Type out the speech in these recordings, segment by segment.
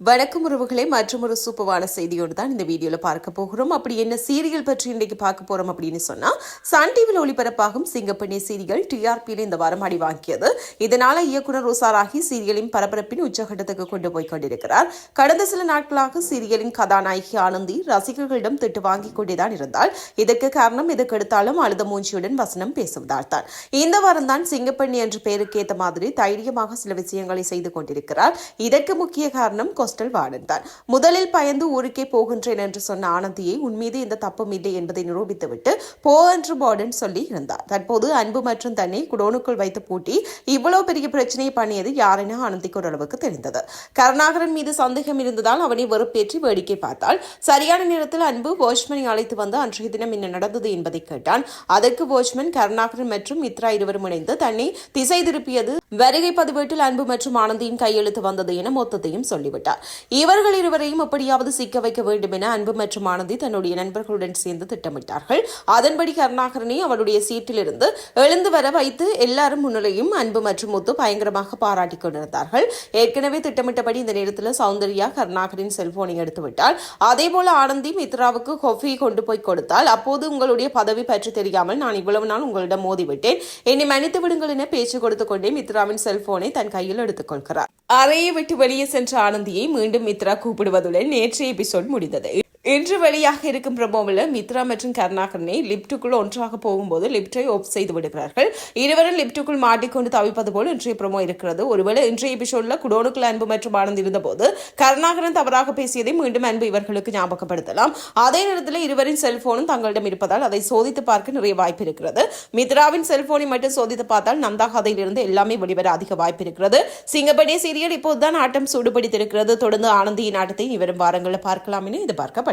வணக்கம் உறவுகளே மற்றும் ஒரு சூப்பரான செய்தியோடு தான் இந்த வீடியோவில் பார்க்க போகிறோம். அப்படி என்ன சீரியல் பற்றி இன்றைக்கு பார்க்க போகிறோம் அப்படின்னு சொன்னால் சன் டிவியில் ஒளிபரப்பாகும் சிங்கப்பெண்ணே சீரியல் டிஆர்பியில் இந்த வாரம் அடி வாங்கியது. இதனால் இயக்குனர் உசாராகி சீரியலின் பரபரப்பின் உச்சகட்டத்துக்கு கொண்டு போய் கொண்டிருக்கிறார். கடந்த சில நாட்களாக சீரியலின் கதாநாயகி ஆனந்தி ரசிகர்களிடம் திட்டு வாங்கிக் கொண்டேதான் இருந்தால் இதற்கு காரணம் எதுக்கெடுத்தாலும் அழுத மூஞ்சியுடன் வசனம் பேசுவதால் தான் இந்த வாரம் தான் சிங்கப்பெண்ணி என்ற பெயருக்கு ஏற்ற மாதிரி தைரியமாக சில விஷயங்களை செய்து கொண்டிருக்கிறார். இதற்கு முக்கிய காரணம் ஹாஸ்டல் வார்டன் தான் முதலில் பயந்து ஊருக்கே போகின்றேன் என்று சொன்ன ஆனந்தியை உன் மீது தப்பும் இல்லை என்பதை நிரூபித்துவிட்டு போ என்று வார்டன் சொல்லி இருந்தார். தற்போது அன்பு மற்றும் தன்னை குடோனுக்குள் வைத்து பூட்டி இவ்வளவு பெரிய பிரச்சனையை பண்ணியது யாரென ஆனந்திக்கு ஓரளவுக்கு தெரிந்தது. கருணாகரன் மீது சந்தேகம் இருந்ததால் அவனை வெறுப்பேற்றி வேடிக்கை பார்த்தாள். சரியான நேரத்தில் அன்பு வாட்ச்மனை அழைத்து வந்து அன்றைய தினம் என்ன நடந்தது என்பதை கேட்டான். அதற்கு வாட்ச்மேன் கருணாகரன் மற்றும் மித்ரா இருவரும் இணைந்து தன்னை திசை திருப்பியது வருகை பதிவேட்டில் அன்பு மற்றும் ஆனந்தியின் கையெழுத்து வந்தது என மொத்தத்தையும் சொல்லிவிட்டார். இவர்கள் இருவரையும் எப்படியாவது சிக்க வைக்க வேண்டும் என அன்பு மற்றும் ஆனந்தி தன்னுடைய நண்பர்களுடன் சேர்ந்து திட்டமிட்டார்கள். அதன்படி கருணாகரனை அவருடைய சீட்டிலிருந்து எழுந்து வர வைத்து எல்லாரும் முன்னிலையும் அன்பு மற்றும் முத்து பயங்கரமாக பாராட்டிக் கொண்டிருந்தார்கள். ஏற்கனவே திட்டமிட்டபடி இந்த நேரத்தில் சௌந்தர்யா கருணாகரின் செல்போனை எடுத்துவிட்டால் அதே போல ஆனந்தி மித்ராவுக்கு கொஃபி கொண்டு போய் கொடுத்தால் அப்போது உங்களுடைய பதவி பற்றி தெரியாமல் நான் இவ்வளவு நாள் உங்களிடம் மோதிவிட்டேன். என்னை மன்னித்து விடுங்கள் என பேச்சு கொடுத்துக் கொண்டே மித்ராவின் செல்போனை தன் கையில் எடுத்துக் கொள்கிறார். அறையை விட்டு வெளியே சென்ற ஆனந்தியை மீண்டும் மித்ரா கூப்பிடுவதுடன் நேற்றைய எபிசோட் முடிந்தது. இன்று வெளியாக இருக்கும் பிரமோவில் மித்ரா மற்றும் கருணாகரனை லிப்டுக்குள் ஒன்றாக போகும்போது லிப்டை ஓப் செய்து விடுகிறார்கள். இருவரும் லிப்டுக்குள் மாட்டிக்கொண்டு தவிப்பது போல் இன்றைய பிரமோ இருக்கிறது. ஒருவேளை இன்றைய எபிசோட்ல குடோனுக்குள் அன்பு மற்றும் ஆனந்த் இருந்தபோது கருணாகரன் தவறாக பேசியதை மீண்டும் அன்பு இவர்களுக்கு ஞாபகப்படுத்தலாம். அதே நேரத்தில் இருவரின் செல்போனும் தங்களிடம் இருப்பதால் அதை சோதித்து பார்க்க நிறைய வாய்ப்பு இருக்கிறது. மித்ராவின் செல்போனை மட்டும் சோதித்து பார்த்தால் நந்தா கதையிலிருந்து எல்லாமே வெளிவர அதிக வாய்ப்பு இருக்கிறது. சிங்கப்படி சீரியல் இப்போதுதான் ஆட்டம் சூடுபிடித்திருக்கிறது. தொடர்ந்து ஆனந்தியின் ஆட்டத்தை இவரும் வாரங்களில் பார்க்கலாம் என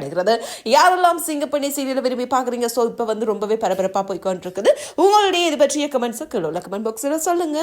எதிர்பார்க்கப்படுகிறது யாரெல்லாம் சிங்கப்பண்ணி சீரியல் விரும்பி பார்க்குறீங்க? ஸோ இப்போ வந்து ரொம்பவே பரபரப்பாக போய்க்கொண்டிருக்குது. உங்களுடைய இது பற்றிய கமெண்ட்ஸை கீழே உள்ள கமெண்ட் பாக்ஸில் சொல்லுங்க.